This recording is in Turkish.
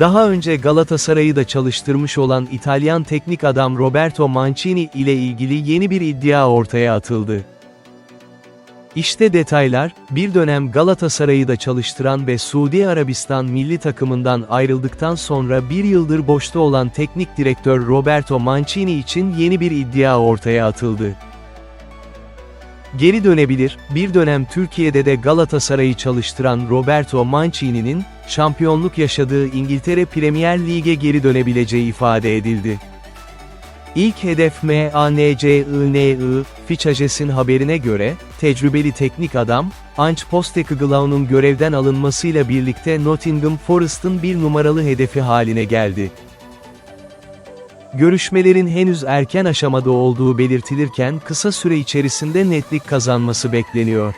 Daha önce Galatasaray'ı da çalıştırmış olan İtalyan teknik adam Roberto Mancini ile ilgili yeni bir iddia ortaya atıldı. İşte detaylar, bir dönem Galatasaray'ı da çalıştıran ve Suudi Arabistan milli takımından ayrıldıktan sonra bir yıldır boşta olan teknik direktör Roberto Mancini için yeni bir iddia ortaya atıldı. Geri dönebilir, bir dönem Türkiye'de de Galatasaray'ı çalıştıran Roberto Mancini'nin, şampiyonluk yaşadığı İngiltere Premier Lig'e geri dönebileceği ifade edildi. İlk hedef MANCINI, Fichajes'in haberine göre, tecrübeli teknik adam, Ange Postecoglou'nun görevden alınmasıyla birlikte Nottingham Forest'ın bir numaralı hedefi haline geldi. Görüşmelerin henüz erken aşamada olduğu belirtilirken kısa süre içerisinde netlik kazanması bekleniyor.